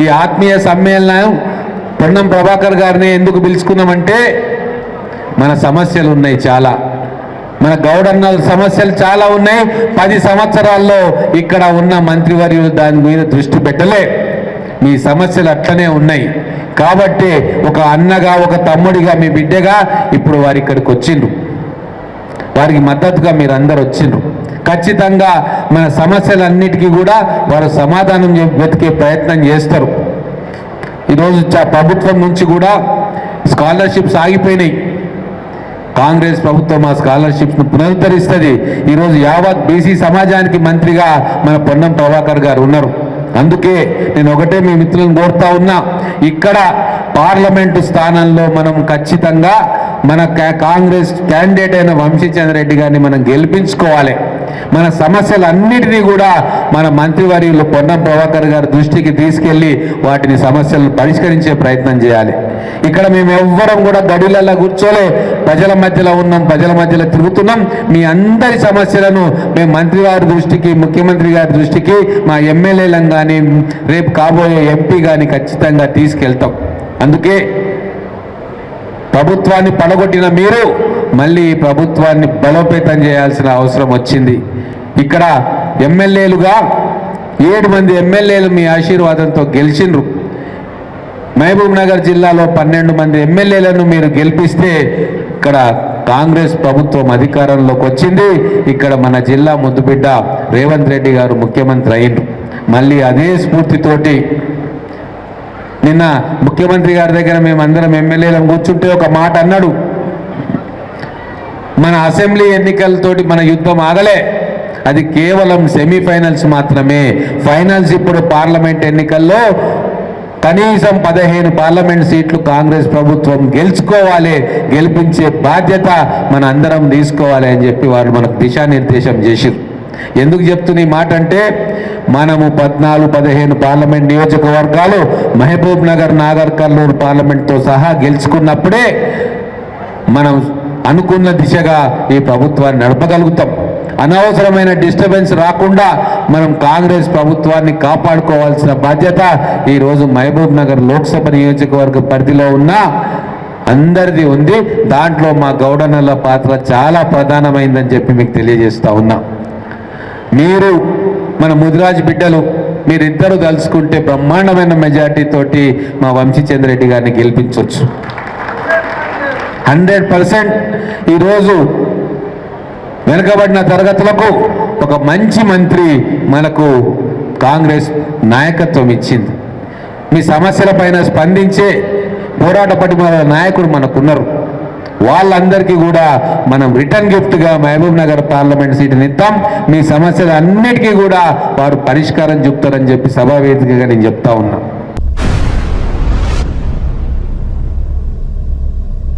ఈ ఆత్మీయ సమ్మేళనం పొన్నం ప్రభాకర్ గారిని ఎందుకు పిలుచుకున్నామంటే మన సమస్యలు ఉన్నాయి చాలా. మన గౌడన్న సమస్యలు చాలా ఉన్నాయి. పది సంవత్సరాల్లో ఇక్కడ ఉన్న మంత్రివర్యులు దాని మీద దృష్టి పెట్టలే. మీ సమస్యలు అట్లనే ఉన్నాయి. కాబట్టి ఒక అన్నగా ఒక తమ్ముడిగా మీ బిడ్డగా ఇప్పుడు వారి ఇక్కడికి వచ్చిండ్రు. వారికి మద్దతుగా మీరు అందరు వచ్చిండ్రు ఖచ్చితంగా మన సమస్యలన్నిటికీ కూడా వారు సమాధానం వెతికే ప్రయత్నం చేస్తారు. ఈరోజు ప్రభుత్వం నుంచి కూడా స్కాలర్షిప్స్ ఆగిపోయినాయి. కాంగ్రెస్ ప్రభుత్వం ఆ స్కాలర్షిప్స్ను పునరుద్ధరిస్తుంది. ఈరోజు యావత్ బీసీ సమాజానికి మంత్రిగా మన పొన్నం ప్రభాకర్ గారు ఉన్నారు. అందుకే నేను ఒకటే మీ మిత్రులను కోరుతా ఉన్నా ఇక్కడ పార్లమెంటు స్థానంలో మనం ఖచ్చితంగా మన కాంగ్రెస్ క్యాండిడేట్ అయిన వంశీచంద్ర రెడ్డి గారిని మనం గెలిపించుకోవాలి. మన సమస్యలన్నిటినీ కూడా మన మంత్రివర్యులు పొన్నం ప్రభాకర్ గారి దృష్టికి తీసుకెళ్ళి వాటిని సమస్యలను పరిష్కరించే ప్రయత్నం చేయాలి. ఇక్కడ మేము ఎవ్వరం కూడా గడిలల్లో కూర్చోలే. ప్రజల మధ్యలో ఉన్నాం ప్రజల మధ్యలో తిరుగుతున్నాం. మీ అందరి సమస్యలను మేము మంత్రి గారి దృష్టికి ముఖ్యమంత్రి గారి దృష్టికి మా ఎమ్మెల్యేలను కానీ రేపు కాబోయే ఎంపీ కానీ ఖచ్చితంగా తీసుకెళ్తాం. అందుకే ప్రభుత్వాన్ని పడగొట్టిన మీరు మళ్ళీ ప్రభుత్వాన్ని బలోపేతం చేయాల్సిన అవసరం వచ్చింది. ఇక్కడ ఎమ్మెల్యేలుగా ఏడు మంది ఎమ్మెల్యేలు మీ ఆశీర్వాదంతో గెలిచిండ్రు. మహబూబ్ నగర్ జిల్లాలో పన్నెండు మంది ఎమ్మెల్యేలను మీరు గెలిపిస్తే ఇక్కడ కాంగ్రెస్ ప్రభుత్వం అధికారంలోకి వచ్చింది. ఇక్కడ మన జిల్లా ముద్దుబిడ్డ రేవంత్ రెడ్డి గారు ముఖ్యమంత్రి అయిండ్రు మళ్ళీ అదే స్ఫూర్తితోటి నిన్న ముఖ్యమంత్రి గారి దగ్గర మేమందరం ఎమ్మెల్యేలను కూర్చుంటే ఒక మాట అన్నాడు. మన అసెంబ్లీ ఎన్నికలతోటి మన యుద్ధం ఆగలే. అది కేవలం సెమీఫైనల్స్ మాత్రమే. ఫైనల్స్ ఇప్పుడు పార్లమెంట్ ఎన్నికల్లో కనీసం పదిహేను పార్లమెంట్ సీట్లు కాంగ్రెస్ ప్రభుత్వం గెలుచుకోవాలి గెలిపించే బాధ్యత మన అందరం తీసుకోవాలి అని చెప్పి వారు మనకు దిశానిర్దేశం చేసిరు ఎందుకు చెప్తున్న ఈ మాట అంటే మనము పద్నాలుగు పదిహేను పార్లమెంట్ నియోజకవర్గాలు మహబూబ్ నగర్ నాగర్ కర్నూలు పార్లమెంట్తో సహా గెలుచుకున్నప్పుడే మనం అనుకున్న దిశగా ఈ ప్రభుత్వాన్ని నడపగలుగుతాం. అనవసరమైన డిస్టర్బెన్స్ రాకుండా మనం కాంగ్రెస్ ప్రభుత్వాన్ని కాపాడుకోవాల్సిన బాధ్యత ఈరోజు మహబూబ్ నగర్ లోక్సభ నియోజకవర్గ పరిధిలో ఉన్న అందరిది ఉంది. దాంట్లో మా గౌడనల్ల పాత్ర చాలా ప్రధానమైందని చెప్పి మీకు తెలియజేస్తా ఉన్నా. మీరు మన ముదిరాజ్ బిడ్డలు మీరిద్దరూ తలుచుకుంటే బ్రహ్మాండమైన మెజార్టీ తోటి మా వంశీచంద్ర రెడ్డి గారిని గెలిపించవచ్చు హండ్రెడ్ పర్సెంట్ ఈరోజు వెనుకబడిన తరగతులకు ఒక మంచి మంత్రి మనకు కాంగ్రెస్ నాయకత్వం ఇచ్చింది. మీ సమస్యలపైన స్పందించే పోరాట పటిమ నాయకుడు మనకున్నారు. వాళ్ళందరికీ కూడా మనం రిటర్న్ గిఫ్ట్గా మహబూబ్ నగర్ పార్లమెంట్ సీటుని ఇద్దాం. మీ సమస్యలు అన్నిటికీ కూడా వారు పరిష్కారం చెప్తారని చెప్పి సభావేదికగా నేను చెప్తా ఉన్నా.